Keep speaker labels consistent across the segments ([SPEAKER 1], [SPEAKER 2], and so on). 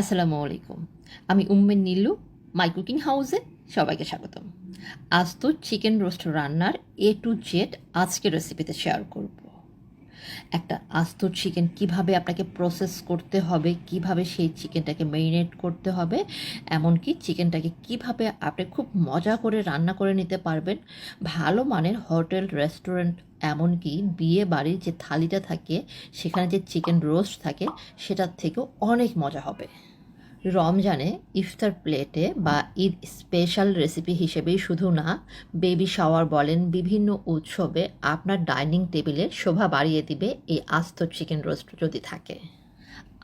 [SPEAKER 1] আসসালামু আলাইকুম আমি উম্মেন নীলু মাই কুকিং হাউসে সবাইকে স্বাগতম। আজ তো চিকেন রোস্ট রান্নার এ টু জেড আজকের রেসিপিতে শেয়ার করব। একটা আস্ত চিকেন কীভাবে আপনাকে প্রসেস করতে হবে, কীভাবে সেই চিকেনটাকে মেরিনেট করতে হবে, এমনকি চিকেনটাকে কীভাবে আপনি খুব মজা করে রান্না করে নিতে পারবেন, ভালো মানের হোটেল রেস্টুরেন্ট এমনকি বিয়ে বাড়ির যে থালিটা থাকে, সেখানে যে চিকেন রোস্ট থাকে, সেটার থেকেও অনেক মজা হবে। রমজানে ইফতার প্লেটে বা ঈদ স্পেশাল রেসিপি হিসেবেই শুধু না বেবি শাওয়ার বলেন, বিভিন্ন উৎসবে আপনার ডাইনিং টেবিলে শোভা বাড়িয়ে দিবে এই আস্ত চিকেন রোস্ট যদি থাকে।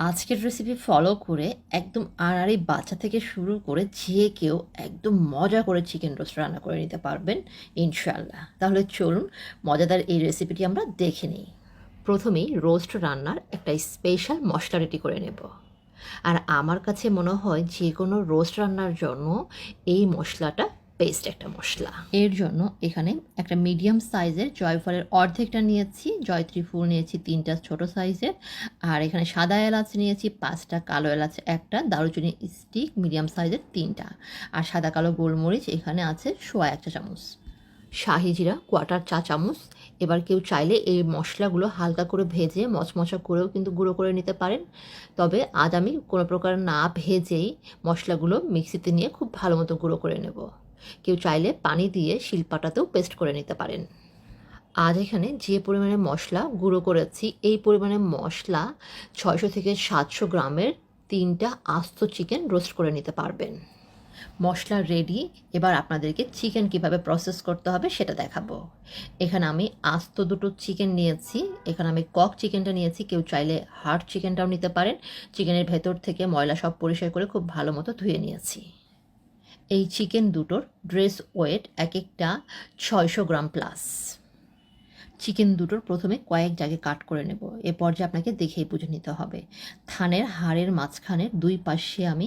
[SPEAKER 1] আজকের রেসিপি ফলো করে একদম আড়াড়ি বাচ্চা থেকে শুরু করে যে কেউ একদম মজা করে চিকেন রোস্ট রান্না করে নিতে পারবেন ইনশাল্লাহ তাহলে চলুন, মজাদার এই রেসিপিটি আমরা দেখে নিই। প্রথমেই রোস্ট রান্নার একটা স্পেশাল মশলা রেডি করে নেব। আর আমার কাছে মনে হয় যে কোনো রোস্ট রান্নার জন্য এই মশলাটা বেস্ট একটা মশলা। এর জন্য এখানে একটা মিডিয়াম সাইজের জয়ফলের অর্ধেকটা নিয়েছি জয়ত্রী ফুল নিয়েছি তিনটা ছোট সাইজের আর এখানে সাদা এলাচ নিয়েছি পাঁচটা কালো এলাচ একটা দারুচিনি স্টিক মিডিয়াম সাইজের তিনটা আর সাদা কালো গোলমরিচ এখানে আছে সোয়া একটা চামচ। শাহি জিরা কোয়াটার চা চামচ এবার কেউ চাইলে এই মশলাগুলো হালকা করে ভেজে মচমচা করেও কিন্তু গুঁড়ো করে নিতে পারেন। তবে আজ আমি কোনো প্রকার না ভেজেই মশলাগুলো মিক্সিতে নিয়ে খুব ভালো মতো গুঁড়ো করে নেব। কেউ চাইলে পানি দিয়ে শিলপাটাতেও পেস্ট করে নিতে পারেন। আজ এখানে যে পরিমাণে মশলা গুঁড়ো করেছি, এই পরিমাণে মশলা ছয়শো থেকে সাতশো গ্রামের তিনটা আস্ত চিকেন রোস্ট করে নিতে পারবেন। মশলা রেডি এবার আপনাদেরকে চিকেন কীভাবে প্রসেস করতে হবে সেটা দেখাবো। এখানে আমি আস্ত দুটো চিকেন নিয়েছি, এখানে আমি কক চিকেনটা নিয়েছি, কেউ চাইলে হার্ড চিকেনটাও নিতে পারেন। চিকেনের ভেতর থেকে ময়লা সব পরিষ্কার করে খুব ভালো মতো ধুয়ে নিয়েছি। এই চিকেন দুটোর ড্রেস ওয়েট এক একটা ছয়শো গ্রাম প্লাস। চিকেন দুটোর প্রথমে কয়েক জায়গায় কাট করে নেব এ পর্যায়ে আপনাকে দেখেই বুঝে নিতে হবে। থানের হাড়ের মাঝখানের দুই পাশে আমি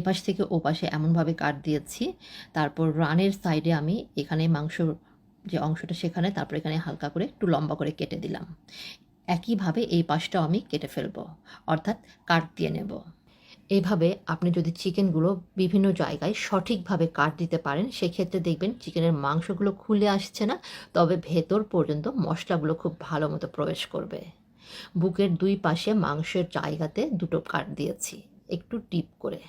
[SPEAKER 1] এপাশ থেকে ও পাশে এমনভাবে কাট দিয়েছি, তারপর রানের সাইডে আমি এখানে মাংস যে অংশটা সেখানে, তারপর এখানে হালকা করে একটু লম্বা করে কেটে দিলাম। একইভাবে এই পাশটাও আমি কেটে ফেলব, অর্থাৎ কাট দিয়ে নেব। এভাবে আপনি যদি চিকেনগুলো বিভিন্ন জায়গায় সঠিকভাবে কাট দিতে পারেন, সেক্ষেত্রে দেখবেন চিকেনের মাংসগুলো খুলে আসছে না, তবে ভেতর পর্যন্ত মশলাগুলো খুব ভালো মতো প্রবেশ করবে। বুকের দুই পাশে মাংসের জায়গাতে দুটো কাট দিয়েছি, একটু টিপ করে।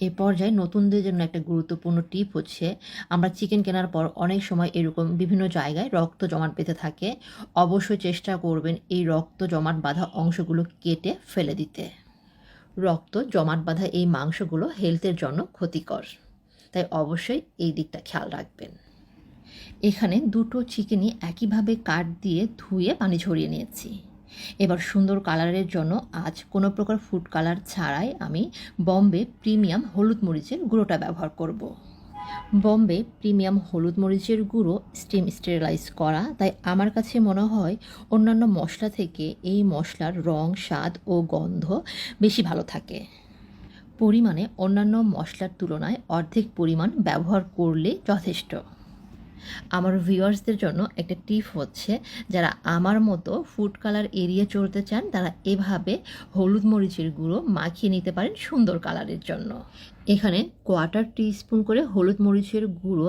[SPEAKER 1] এ পর্যায়ে নতুনদের জন্য একটা গুরুত্বপূর্ণ টিপ হচ্ছে, আমরা চিকেন কেনার পর অনেক সময় এরকম বিভিন্ন জায়গায় রক্ত জমাট বেঁধে থাকে। অবশ্যই চেষ্টা করবেন এই রক্ত জমাট বাঁধা অংশগুলো কেটে ফেলে দিতে। রক্ত জমাট বাঁধা এই মাংসগুলো হেলথের জন্য ক্ষতিকর। তাই অবশ্যই এই দিকটা খেয়াল রাখবেন। এখানে দুটো চিকেনই একইভাবে কাট দিয়ে ধুয়ে পানি ঝরিয়ে নিয়েছি। এবার সুন্দর কালারের জন্য আজ কোনো প্রকার ফুড কালার ছাড়াই আমি বম্বে প্রিমিয়াম হলুদ মরিচের গুঁড়োটা ব্যবহার করব। বম্বে প্রিমিয়াম হলুদ মরিচের গুঁড়ো স্টিম স্টেরিলাইজ করা। তাই আমার কাছে মনে হয় অন্যান্য মশলা থেকে এই মশলার রং, স্বাদ ও গন্ধ বেশি ভালো থাকে। পরিমাণে অন্যান্য মশলার তুলনায় অর্ধেক পরিমাণ ব্যবহার করলে যথেষ্ট। আমার ভিউয়ার্সদের জন্য একটা টিপ হচ্ছে, যারা আমার মতো ফুড কালার এড়িয়ে চলতে চান, তারা এভাবে হলুদ মরিচের গুঁড়ো মাখিয়ে নিতে পারেন সুন্দর কালারের জন্য। এখানে কোয়ার্টার টি স্পুন করে হলুদ মরিচের গুঁড়ো,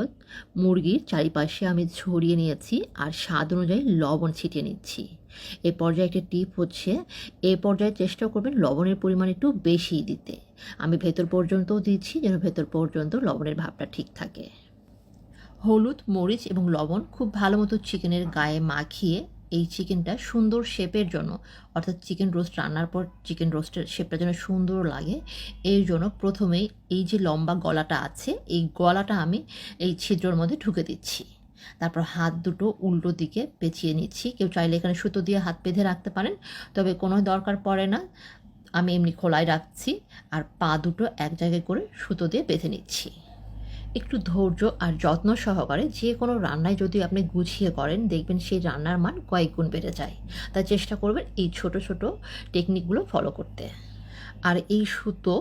[SPEAKER 1] মুরগির চারিপাশে আমি ছড়িয়ে নিয়েছি আর স্বাদ অনুযায়ী লবণ ছিটিয়ে নিচ্ছি। এ পর্যায়ে একটা টিপ হচ্ছে, এ পর্যায়ে চেষ্টা করবেন লবণের পরিমাণ একটু বেশি দিতে। আমি ভেতর পর্যন্তও দিচ্ছি যেন ভেতর পর্যন্ত লবণের ভাবটা ঠিক থাকে। হলুদ, মরিচ এবং লবণ খুব ভালো মতো চিকেনের গায়ে মাখিয়ে এই চিকেনটা সুন্দর শেপের জন্য, অর্থাৎ চিকেন রোস্ট রান্নার পর চিকেন রোস্টের শেপটা যেন সুন্দর লাগে এই জন্য প্রথমেই এই যে লম্বা গলাটা আছে, এই গলাটা আমি এই ছিদ্রর মধ্যে ঢুকে দিচ্ছি। তারপর হাত দুটো উল্টো দিকে পেঁচিয়ে নিচ্ছি। কেউ চাইলে এখানে সুতো দিয়ে হাত বেঁধে রাখতে পারেন, তবে কোনো দরকার পড়ে না। আমি এমনি খোলায় রাখছি আর পা দুটো এক জায়গায় করে সুতো দিয়ে বেঁধে নিচ্ছি। একটু ধৈর্য আর যত্ন সহকারে যে কোনো রান্নায় যদি আপনি গুছিয়ে করেন, দেখবেন সেই রান্নার মান কয়েক গুণ বেড়ে যায়। তাই চেষ্টা করবেন এই ছোট ছোট টেকনিকগুলো ফলো করতে। আর এই সুতো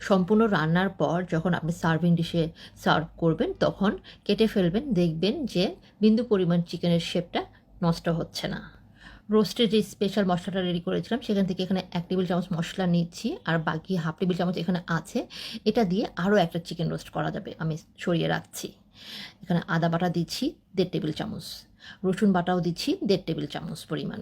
[SPEAKER 1] সম্পূর্ণ রান্নার পর যখন আপনি সার্ভিং ডিশে সার্ভ করবেন, তখন কেটে ফেলবেন, দেখবেন যে বিন্দু পরিমাণ চিকেনের শেপটা নষ্ট হচ্ছে না। রোস্টের যে স্পেশাল মশলাটা রেডি করেছিলাম, সেখান থেকে এখানে এক টেবিল চামচ মশলা নিচ্ছি, আর বাকি হাফ টেবিল চামচ এখানে আছে। এটা দিয়ে আরও একটা চিকেন রোস্ট করা যাবে, আমি সরিয়ে রাখছি। এখানে আদা বাটা দিচ্ছি, দেড় টেবিল চামচ। রসুন বাটাও দিচ্ছি, দেড় টেবিল চামচ পরিমাণ।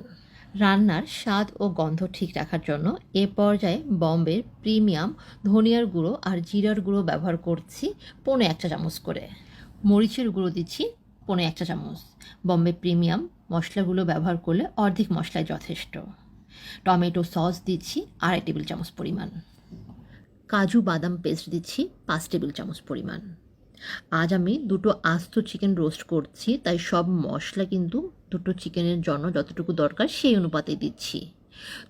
[SPEAKER 1] রান্নার স্বাদ ও গন্ধ ঠিক রাখার জন্য এ পর্যায়ে বম্বের প্রিমিয়াম ধনিয়ার গুঁড়ো আর জিরার গুঁড়ো ব্যবহার করছি পৌনে একটা চামচ করে। মরিচের গুঁড়ো দিচ্ছি পৌনে একটা চামচ। বম্বে প্রিমিয়াম মশলাগুলো ব্যবহার করলে অর্ধেক মশলায় যথেষ্ট। টমেটো সস দিচ্ছি, আড়াই টেবিল চামচ পরিমাণ। কাজু বাদাম পেস্ট দিচ্ছি, পাঁচ টেবিল চামচ পরিমাণ। আজ আমি দুটো আস্ত চিকেন রোস্ট করছি, তাই সব মশলা কিন্তু দুটো চিকেনের জন্য যতটুকু দরকার সেই অনুপাতে দিচ্ছি।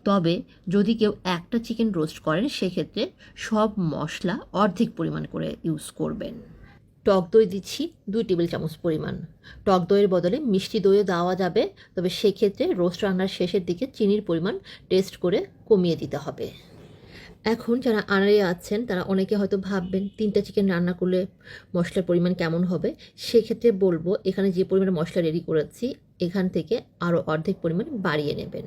[SPEAKER 1] তবে যদি কেউ একটা চিকেন রোস্ট করেন, সেক্ষেত্রে সব মশলা অর্ধেক পরিমাণ করে ইউজ করবেন। টক দই দিচ্ছি দুই টেবিল চামচ পরিমাণ। টক দইয়ের বদলে মিষ্টি দইও দেওয়া যাবে, তবে সেক্ষেত্রে রোস্ট রান্নার শেষের দিকে চিনির পরিমাণ টেস্ট করে কমিয়ে দিতে হবে। এখন যারা আনারে আছেন, তারা অনেকে হয়তো ভাববেন, তিনটা চিকেন রান্না করলে মশলার পরিমাণ কেমন হবে? সেক্ষেত্রে বলব, এখানে যে পরিমাণে মশলা রেডি করেছি, এখান থেকে আরও অর্ধেক পরিমাণ বাড়িয়ে নেবেন।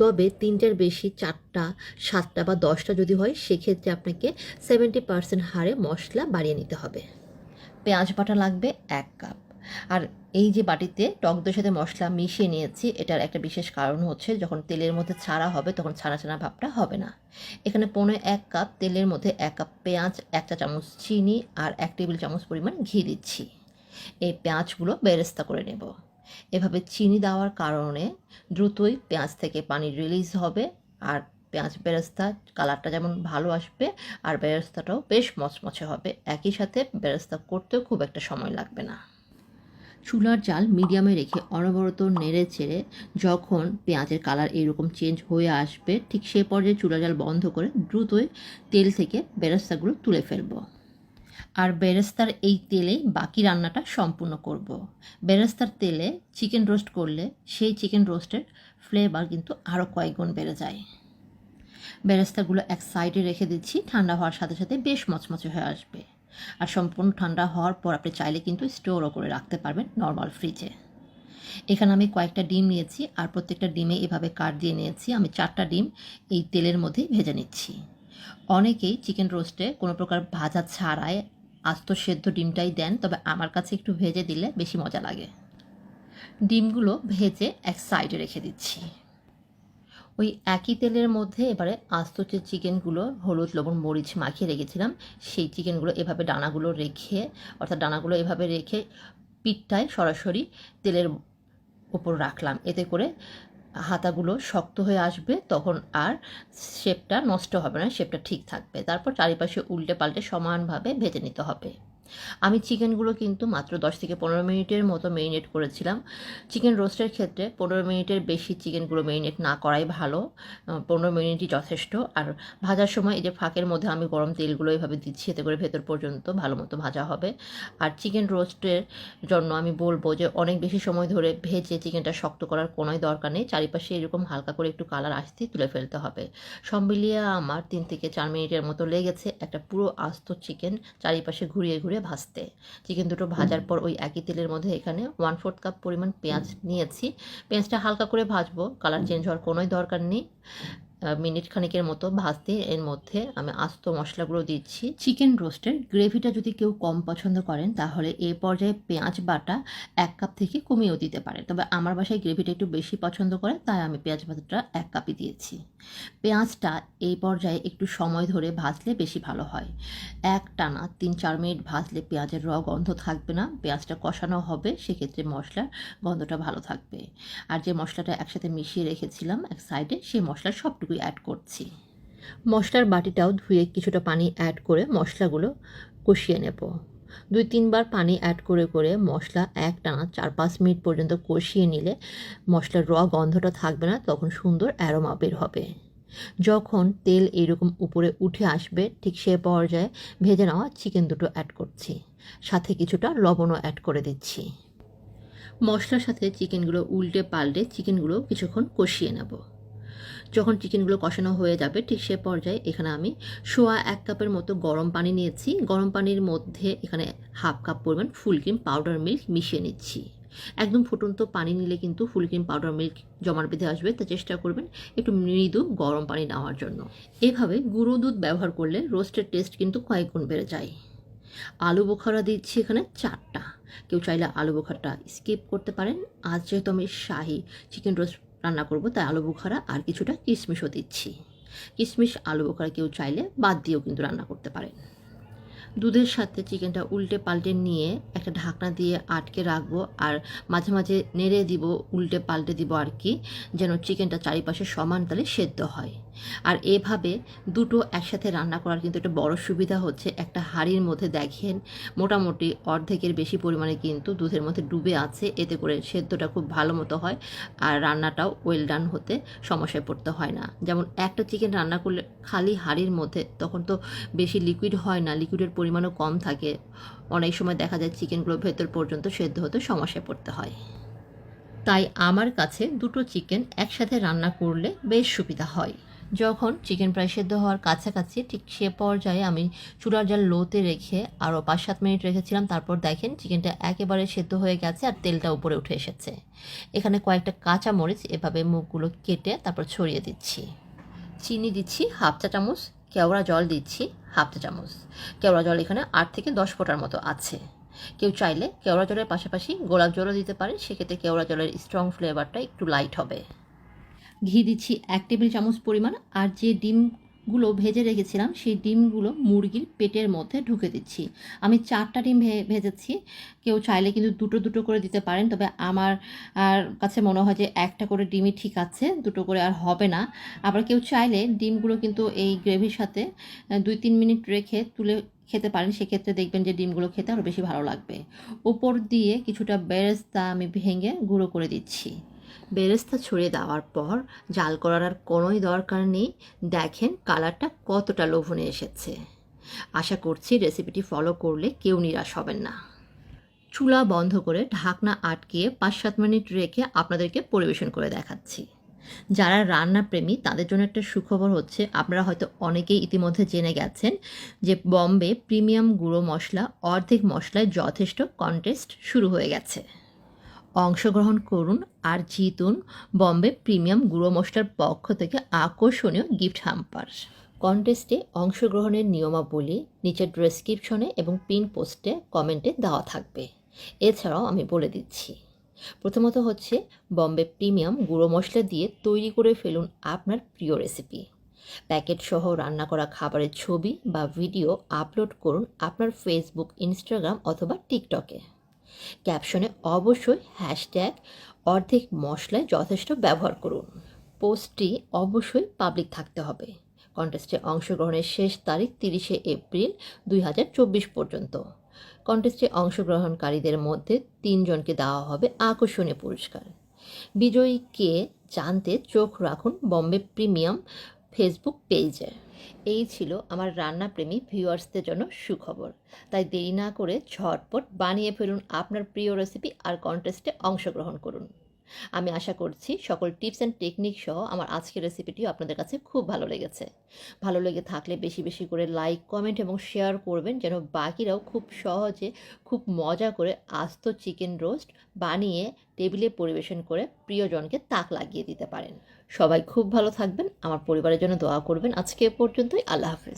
[SPEAKER 1] তবে তিনটার বেশি চারটা, সাতটা বা দশটা যদি হয়, সেক্ষেত্রে আপনাকে সেভেন্টি পার্সেন্ট হারে মশলা বাড়িয়ে নিতে হবে। পেঁয়াজ বাটা লাগবে এক কাপ। আর এই যে বাটিতে টক দইয়ের সাথে মশলা মিশিয়ে নিয়েছি, এটার একটা বিশেষ কারণ হচ্ছে যখন তেলের মধ্যে ছাড়া হবে, তখন ছাড়া ছাড়া ভাবটা হবে না। এখানে পনেরো এক কাপ তেলের মধ্যে এক কাপ পেঁয়াজ, এক চা চামচ চিনি আর এক টেবিল চামচ পরিমাণ ঘি দিচ্ছি। এই পেঁয়াজগুলো বেরেস্তা করে নেব। এভাবে চিনি দেওয়ার কারণে দ্রুতই পেঁয়াজ থেকে পানি রিলিজ হবে আর পেঁয়াজ বেরেস্তা কালারটা যেমন ভালো আসবে আর বেরেস্তাটাও বেশ মচমচে হবে। একই সাথে বেরেস্তা করতেও খুব একটা সময় লাগবে না। চুলার জাল মিডিয়ামে রেখে অনবরত নেড়ে চেড়ে যখন পেঁয়াজের কালার এরকম চেঞ্জ হয়ে আসবে, ঠিক সে পর্যায়ে চুলার জাল বন্ধ করে দ্রুতই তেল থেকে বেরেস্তাগুলো তুলে ফেলব। আর বেরেস্তার এই তেলেই বাকি রান্নাটা সম্পূর্ণ করব। বেরেস্তার তেলে চিকেন রোস্ট করলে সেই চিকেন রোস্টের ফ্লেভার কিন্তু আরও কয়েক গুণ বেড়ে যায়। বেরেস্তাগুলো এক সাইডে রেখে দিচ্ছি, ঠান্ডা হওয়ার সাথে সাথে বেশ মচমচে হয়ে আসবে। আর সম্পূর্ণ ঠান্ডা হওয়ার পর আপনি চাইলে কিন্তু স্টোরও করে রাখতে পারবেন নর্মাল ফ্রিজে। এখানে আমি কয়েকটা ডিম নিয়েছি আর প্রত্যেকটা ডিমে এভাবে কাট দিয়ে নিয়েছি। আমি চারটা ডিম এই তেলের মধ্যেই ভেজে নিচ্ছি। অনেকেই চিকেন রোস্টে কোনো প্রকার ভাজা ছাড়াই আস্ত সেদ্ধ ডিমটাই দেন, তবে আমার কাছে একটু ভেজে দিলে বেশি মজা লাগে। ডিমগুলো ভেজে এক সাইডে রেখে দিচ্ছি। ওই একই তেলের মধ্যে এবারে আস্ত যে চিকেনগুলো, হলুদ, লবণ, মরিচ মাখিয়ে রেখেছিলাম, সেই চিকেনগুলো এভাবে ডানাগুলো রেখে, অর্থাৎ ডানাগুলো এভাবে রেখে পিঠটায় সরাসরি তেলের ওপর রাখলাম। এতে করে হাতাগুলো শক্ত হয়ে আসবে, তখন আর শেপটা নষ্ট হবে না, শেপটা ঠিক থাকবে। তারপর চারিপাশে উল্টে পাল্টে সমানভাবে ভেজে নিতে হবে। আমি চিকেনগুলো কিন্তু মাত্র দশ থেকে পনেরো মিনিটের মতো মেরিনেট করেছিলাম। চিকেন রোস্টের ক্ষেত্রে পনেরো মিনিটের বেশি চিকেনগুলো মেরিনেট না করাই ভালো। পনেরো মিনিটই যথেষ্ট। আর ভাজার সময় এই যে ফাঁকের মধ্যে আমি গরম তেলগুলো এভাবে দিচ্ছি, এতে করে ভেতর পর্যন্ত ভালো মতো ভাজা হবে। আর চিকেন রোস্টের জন্য আমি বলব যে অনেক বেশি সময় ধরে ভেজে চিকেনটা শক্ত করার কোনোই দরকার নেই। চারিপাশে এরকম হালকা করে একটু কালার আসতে তুলে ফেলতে হবে। সব মিলিয়ে আমার তিন থেকে চার মিনিটের মতো লেগেছে। একটা পুরো আস্ত চিকেন চারিপাশে ঘুরিয়ে ঘুরিয়ে ভাজতে। চিকেন দুটো ভাজার পর ওই একই তেলের মধ্যে এখানে ওয়ান ফোর্থ কাপ পরিমাণ পেঁয়াজ নিয়েছি। পেঁয়াজটা হালকা করে ভাজবো। কালার চেঞ্জ হওয়ার কোনোই দরকার নেই। মিনিট খানিকের মতো ভাজতে এর মধ্যে আমি আস্ত মশলাগুলো দিচ্ছি। চিকেন রোস্টের গ্রেভিটা যদি কেউ কম পছন্দ করেন, তাহলে এই পর্যায়ে পেঁয়াজ বাটা এক কাপ থেকে কমিয়েও দিতে পারে তবে আমার বাসায় গ্রেভিটা একটু বেশি পছন্দ করে, তাই আমি পেঁয়াজ বাটাটা এক কাপই দিয়েছি। পেঁয়াজটা এই পর্যায়ে একটু সময় ধরে ভাজলে বেশি ভালো হয়। এক টানা তিন চার মিনিট ভাজলে পেঁয়াজের র গন্ধ থাকবে না, পেঁয়াজটা কষানো হবে, সেক্ষেত্রে মশলার গন্ধটা ভালো থাকবে। আর যে মশলাটা একসাথে মিশিয়ে রেখেছিলাম এক সাইডে সেই মশলার সবটুকুই অ্যাড করছি। মশলার বাটিটাও ধুয়ে কিছুটা পানি অ্যাড করে মশলাগুলো কষিয়ে নেব। দুই, তিনবার পানি অ্যাড করে করে মশলা এক টানা চার, পাঁচ মিনিট পর্যন্ত কষিয়ে নিলে মশলার র গন্ধটা থাকবে না, তখন সুন্দর অ্যারোমা বের হবে। যখন তেল এইরকম উপরে উঠে আসবে, ঠিক সে পর্যায়ে ভেজে নেওয়া চিকেন দুটো অ্যাড করছি। সাথে কিছুটা লবণও অ্যাড করে দিচ্ছি। মশলার সাথে চিকেনগুলো উল্টে পাল্টে চিকেনগুলো কিছুক্ষণ কষিয়ে নেব। যখন চিকেনগুলো কষানো হয়ে যাবে, ঠিক সে পর্যায়ে এখানে আমি সোয়া এক কাপের মতো গরম পানি নিয়েছি। গরম পানির মধ্যে এখানে হাফ কাপ পরিমাণ ফুল ক্রিম পাউডার মিল্ক মিশিয়ে নিচ্ছি। একদম ফুটন্ত পানি নিলে কিন্তু ফুল ক্রিম পাউডার মিল্ক জমাট বেঁধে আসবে, তা চেষ্টা করবেন একটু মৃদু গরম পানি নেওয়ার জন্য। এভাবে গুঁড়ো দুধ ব্যবহার করলে রোস্টের টেস্ট কিন্তু কয়েক গুণ বেড়ে যায়। আলু বোখারা দিচ্ছি এখানে চারটা। কেউ চাইলে আলু বোখারটা স্কিপ করতে পারেন। আজ যেহেতু আমি শাহি চিকেন রোস্ট রান্না করব, তাই আলু বোখারা আর কিছুটা কিশমিশও দিচ্ছি। কিশমিশ, আলু বোখারা কেউ চাইলে বাদ দিয়েও কিন্তু রান্না করতে পারেন। দুধের সাথে চিকেনটা উল্টে পাল্টে নিয়ে একটা ঢাকনা দিয়ে আটকে রাখব আর মাঝে মাঝে নেড়ে দিব, উল্টে পাল্টে দিব আর কি, যেন চিকেনটা চারিপাশে সমান তালে সেদ্ধ হয়। আর এভাবে দুটো একসাথে রান্না করার কিন্তু একটা বড় সুবিধা হচ্ছে, একটা হাঁড়ির মধ্যে দেখেন মোটামুটি অর্ধেকের বেশি পরিমাণে কিন্তু দুধের মধ্যে ডুবে আছে, এতে করে সেদ্ধটা খুব ভালো মতো হয় আর রান্নাটাও ওয়েল ডান হতে সমস্যায় পড়তে হয় না। যেমন একটা চিকেন রান্না করলে খালি হাঁড়ির মধ্যে তখন তো বেশি লিকুইড হয় না লিকুইডের পরিমাণও কম থাকে। অনেক সময় দেখা যায় চিকেনগুলো ভেতর পর্যন্ত সেদ্ধ হতে সমস্যায় পড়তে হয়। তাই আমার কাছে দুটো চিকেন একসাথে রান্না করলে বেশ সুবিধা হয়। যখন চিকেন প্রায় সেদ্ধ হওয়ার কাছাকাছি, ঠিক সে পর্যায়ে আমি চুলার জাল লোতে রেখে আরও পাঁচ সাত মিনিট রেখেছিলাম। তারপর দেখেন চিকেনটা একেবারে সেদ্ধ হয়ে গেছে আর তেলটা উপরে উঠে এসেছে। এখানে কয়েকটা কাঁচা মরিচ এভাবে মুখগুলো কেটে তারপর ছড়িয়ে দিচ্ছি। চিনি দিচ্ছি হাফ চা চামচ, কেওড়া জল দিচ্ছি হাফ চা চামচ। কেওড়া জল এখানে আট থেকে দশ ফোঁটার মতো আছে। কেউ চাইলে কেওড়া জলের পাশাপাশি গোলাপ জলও দিতে পারেন, সেক্ষেত্রে কেওড়া জলের স্ট্রং ফ্লেভারটা একটু লাইট হবে। ঘি দিচ্ছি এক টেবিল চামচ পরিমাণ, আর যে ডিমগুলো ভেজে রেখেছিলাম, সেই ডিমগুলো মুরগির পেটের মধ্যে ঢুকে দিচ্ছি। আমি চারটা ডিম ভেজেছি, কেউ চাইলে কিন্তু দুটো দুটো করে দিতে পারেন, তবে আমার, আর কাছে মনে হয় যে একটা করে ডিমই ঠিক আছে, দুটো করে আর হবে না। আবার কেউ চাইলে ডিমগুলো কিন্তু এই গ্রেভির সাথে দুই তিন মিনিট রেখে তুলে খেতে পারেন, সেক্ষেত্রে দেখবেন যে ডিমগুলো খেতে আরও বেশি ভালো লাগবে। উপর দিয়ে কিছুটা বেরেস্তা আমি ভেঙে গুঁড়ো করে দিচ্ছি। বেরেস্তা ছড়িয়ে দেওয়ার পর জাল করার আর কোনোই দরকার নেই। দেখেন কালারটা কতটা লোভনে এসেছে। আশা করছি রেসিপিটি ফলো করলে কেউ নিরাশ হবেন না। চুলা বন্ধ করে ঢাকনা আটকিয়ে পাঁচ সাত মিনিট রেখে আপনাদেরকে পরিবেশন করে দেখাচ্ছি। যারা রান্না প্রেমী, তাদের জন্য একটা সুখবর হচ্ছে, আপনারা হয়তো অনেকেই ইতিমধ্যে জেনে গেছেন যে বম্বে প্রিমিয়াম গুঁড়ো মশলা, অর্ধেক মশলায় যথেষ্ট কন্টেস্ট শুরু হয়ে গেছে। অংশগ্রহণ করুন আর জিতুন বম্বে প্রিমিয়াম গুঁড়ো মশলার পক্ষ থেকে আকর্ষণীয় গিফট হ্যাম্পার কন্টেস্টে অংশগ্রহণের নিয়মাবলী, নিচের ডেসক্রিপশনে এবং পিন পোস্টে কমেন্টে দেওয়া থাকবে। এছাড়াও আমি বলে দিচ্ছি, প্রথমত হচ্ছে বম্বে প্রিমিয়াম গুঁড়ো মশলা দিয়ে তৈরি করে ফেলুন আপনার প্রিয় রেসিপি। প্যাকেট সহ রান্না করা খাবারের ছবি বা ভিডিও আপলোড করুন আপনার ফেসবুক, ইনস্টাগ্রাম অথবা টিকটকে। ক্যাপশনে অবশ্যই হ্যাশট্যাগ অর্ধেক মশলায় যথেষ্ট ব্যবহার করুন। পোস্টটি অবশ্যই পাবলিক থাকতে হবে। কন্টেস্টে অংশগ্রহণের শেষ তারিখ তিরিশে এপ্রিল দুই হাজার চব্বিশ পর্যন্ত। কন্টেস্টে অংশগ্রহণকারীদের মধ্যে তিনজনকে দেওয়া হবে আকর্ষণীয় পুরস্কার। বিজয়ীকে জানতে চোখ রাখুন বম্বে প্রিমিয়াম ফেসবুক পেজে। এই ছিল আমার রান্নাপ্রেমী ভিউয়ার্সদের জন্য সুখবর। তাই দেরি না করে ঝটপট বানিয়ে ফেলুন আপনার প্রিয় রেসিপি আর কন্টেস্টে অংশগ্রহণ করুন। আমি আশা করছি সকল টিপস অ্যান্ড টেকনিক সহ আমার আজকের রেসিপিটিও আপনাদের কাছে খুব ভালো লেগেছে। ভালো লেগে থাকলে বেশি বেশি করে লাইক কমেন্ট এবং শেয়ার করবেন যেন বাকিরাও খুব সহজে খুব মজা করে আস্ত চিকেন রোস্ট বানিয়ে টেবিলে পরিবেশন করে প্রিয়জনকে তাক লাগিয়ে দিতে পারেন। সবাই খুব ভালো থাকবেন। আমার পরিবারের জন্য দোয়া করবেন। আজকে এ পর্যন্তই। আল্লাহ হাফেজ।